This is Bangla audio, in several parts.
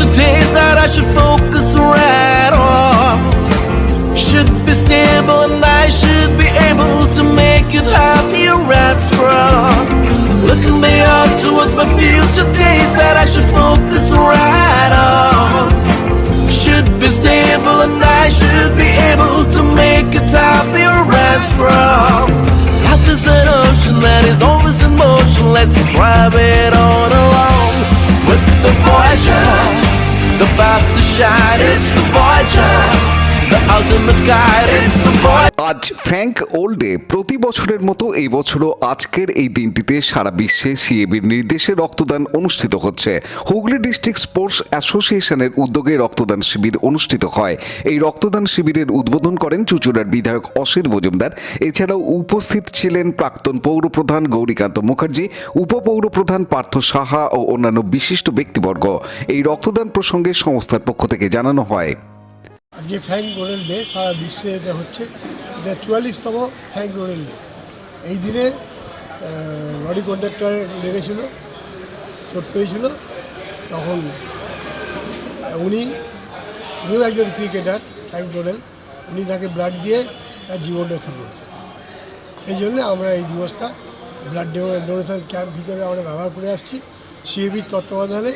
My days that I should focus right on. Should be stable and I should be able to make it happier and strong. Looking beyond towards my future days that I should focus right on. Should be stable and I should be able to make it happier and strong. Life is an ocean that is always in motion. Let's drive it on along with the Voyager sunshine, it's the voyager. আজ ফ্র্যাঙ্ক ওল্ডে প্রতি বছরের মতো এই বছরও আজকের এই দিনটিতে সারা বিশ্বে সিএবির নির্দেশে রক্তদান অনুষ্ঠিত হচ্ছে। হুগলি ডিস্ট্রিক্ট স্পোর্টস অ্যাসোসিয়েশনের উদ্যোগে রক্তদান শিবির অনুষ্ঠিত হয়। এই রক্তদান শিবিরের উদ্বোধন করেন চুচুড়ার বিধায়ক অসিত মজুমদার। এছাড়াও উপস্থিত ছিলেন প্রাক্তন পৌরপ্রধান গৌরীকান্ত মুখার্জি, উপপৌরপ্রধান পার্থ সাহা ও অন্যান্য বিশিষ্ট ব্যক্তিবর্গ। এই রক্তদান প্রসঙ্গে সংস্থার পক্ষ থেকে জানানো হয়। আজকে ফ্র্যাঙ্ক গোরেল ডে সারা বিশ্বে এটা হচ্ছে। এটা চুয়াল্লিশতম ফ্র্যাঙ্ক গোরেল ডে এই দিনে লরি কন্ডাক্টর লেগেছিল, চোট পেয়েছিল। তখন উনি, উনিও একজন ক্রিকেটার ফ্র্যাঙ্ক গোরেল উনি তাকে ব্লাড দিয়ে তার জীবন রক্ষা করেছেন। সেই জন্য আমরা এই দিবসটা ব্লাড ডোনেশন ক্যাম্প হিসেবে আমরা ব্যবহার করে আসছি সিএবির তত্ত্বাবধানে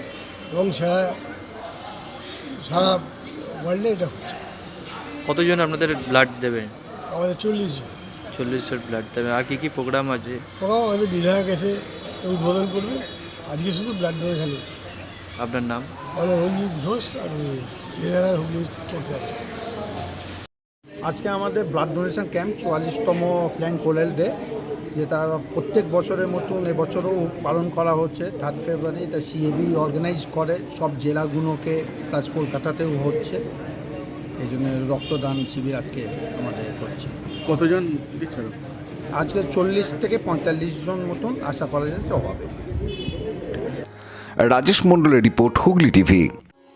এবং সারা সারা ওয়ার্ল্ডে এটা হচ্ছে। কতজন আপনাদের ব্লাড দেবে? আমাদের চল্লিশ জন। চল্লিশ জন ব্লাড দেবে আর কী কী প্রোগ্রাম আছে? প্রোগ্রাম আমাদের বিধায়ক এসে উদ্বোধন করবেন আজকে শুধু ব্লাড ডোনেশনে আপনার নাম? আমাদের রঞ্জিত ঘোষ আমি জেনারেল হুগলি করতে চাই আজকে আমাদের ব্লাড ডোনেশন ক্যাম্প চুয়াল্লিশতম প্ল্যান কোলেল ডে যেটা প্রত্যেক বছরের মতন এবছরও পালন করা হচ্ছে। থার্ড ফেব্রুয়ারি এটা সিএবি অর্গানাইজ করে। সব জেলাগুলোকে প্লাস কলকাতাতেও হচ্ছে। এই জন্য রক্তদান শিবির আজকে আমাদের করছে। কতজন দিচ্ছে আজকে চল্লিশ থেকে পঁয়তাল্লিশ জন মতন আশা করা যায় অভাবে। রাজেশ মণ্ডলের রিপোর্ট হুগলি টিভি।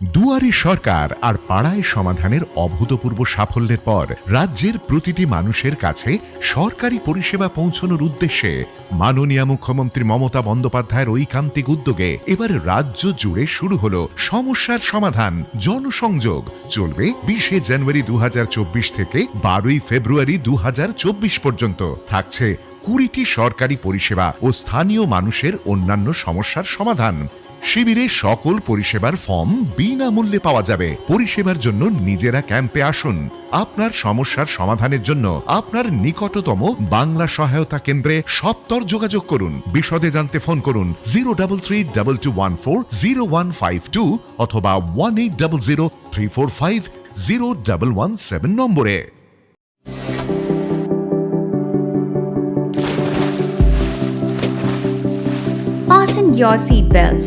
দুয়ারে সরকার আর পাড়ায় সমাধানের অভূতপূর্ব সাফল্যের পর রাজ্যের প্রতিটি মানুষের কাছে সরকারি পরিষেবা পৌঁছানোর উদ্দেশ্যে মাননীয় মুখ্যমন্ত্রী মমতা বন্দ্যোপাধ্যায়ের ঐকান্তিক উদ্যোগে এবার রাজ্য জুড়ে শুরু হল সমস্যার সমাধান, জনসংযোগ। চলবে বিশে জানুয়ারি দুহাজার চব্বিশ থেকে বারোই ফেব্রুয়ারি দুহাজার চব্বিশ পর্যন্ত। থাকছে কুড়িটি সরকারি পরিষেবা ও স্থানীয় মানুষের অন্যান্য সমস্যার সমাধান। শিবিরে সকল পরিষেবার ফর্ম বিনামূল্যে পাওয়া যাবে। পরিষেবার জন্য নিজেরা ক্যাম্পে আসুন। আপনার সমস্যার সমাধানের জন্য আপনার নিকটতম বাংলা সহায়তা কেন্দ্রে সত্তর যোগাযোগ করুন। বিশদে জানতে ফোন করুন zero double three double two one four zero one five two অথবা one eight double zero three four five zero double one seven নম্বরে। Fasten your seatbelts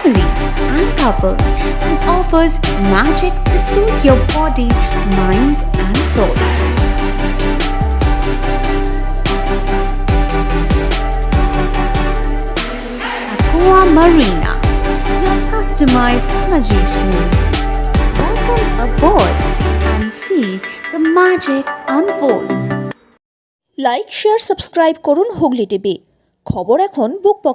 family, and couples and offers magic to soothe your body, mind, and soul. Aqua Marina, your customized magician. Welcome aboard and see the magic unfold. Like share subscribe করুন হুগলি টিভি খবর এখন বুক পকেট